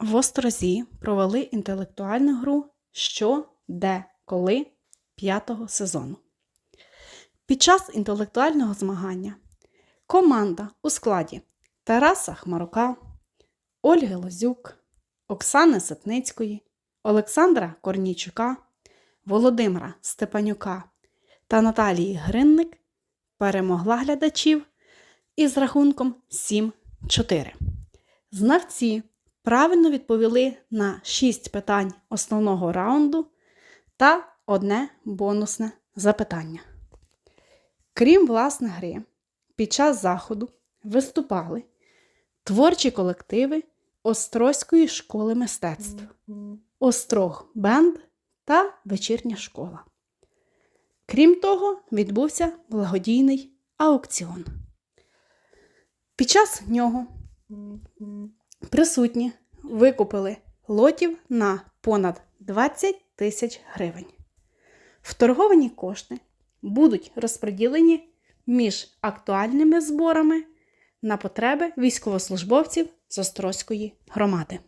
В Острозі провели інтелектуальну гру Що, де, коли п'ятого сезону. Під час інтелектуального змагання команда у складі Тараса Хмарука, Ольги Лозюк, Оксани Ситницької, Олександра Корнійчука, Володимира Степанюка та Наталії Гринник перемогла глядачів із рахунком 7-4. Знавці правильно відповіли на 6 питань основного раунду та одне бонусне запитання. Крім власне гри, під час заходу виступали творчі колективи Острозької школи мистецтв, Острог Бенд та вечірня школа. Крім того, відбувся благодійний аукціон. Під час нього присутні викупили лотів на понад 20 тисяч гривень. Вторговані кошти будуть розподілені між актуальними зборами на потреби військовослужбовців з Острозької громади.